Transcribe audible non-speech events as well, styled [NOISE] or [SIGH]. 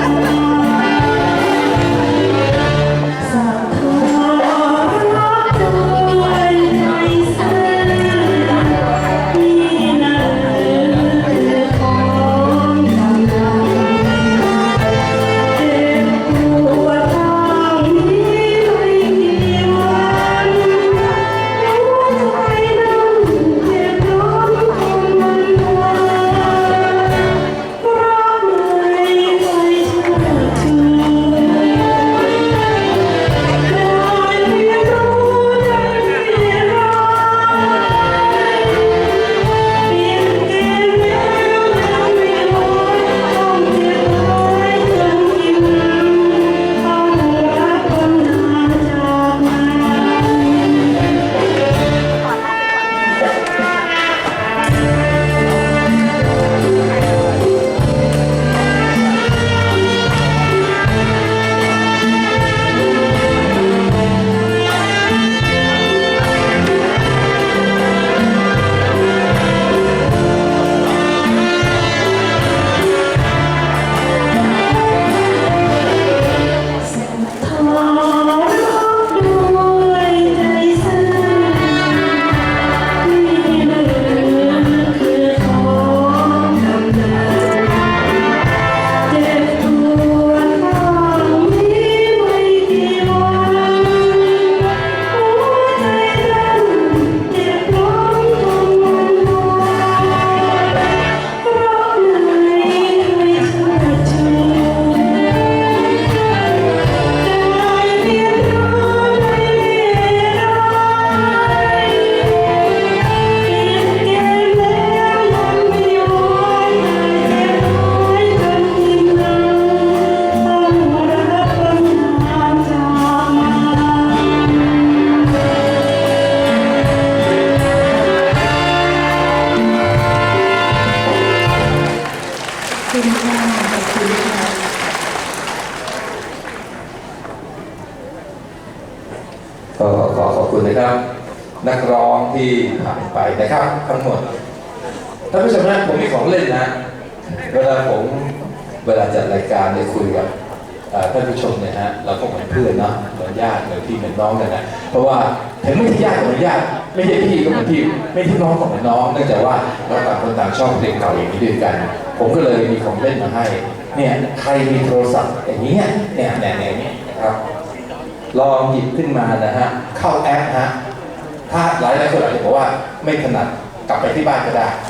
Let's [LAUGHS] go. คุณค่ะขอบคุณค่ะก็ขอขอบคุณนะครับ นักร้องที่ผ่านไปนะครับทั้งหมดท่านผู้ชมนะผมมีของเล่นนะเวลาผมเวลาจัดรายการได้คุยกับท่านผู้ชมเนี่ยฮะเราก็เหมือนเพื่อนเนาะเหมือนญาติเหมือนพี่เหมือนน้องกันนะเพราะว่าเห็นไม่ใช่ญาติเหมือนญาติ ไม่ใช่พี่ก็เหมือนพี่ไม่ใช่น้องก็เหมือนน้องเนื่องจากว่าเราต่างคนต่างชอบเพลงเก่าอย่างนี้ด้วยกัน ผมก็เลยมีของเล่นมาให้เนี่ยใครมีโทรศัพท์อย่างนี้เนี่ยเนี่ยเนี่ยเนี่ยนะครับลองหยิบขึ้นมานะฮะเข้าแอปฮะถ้าหลายหลายคนอาจจะบอกว่าไม่ถนัดกลับไปที่บ้านก็ได้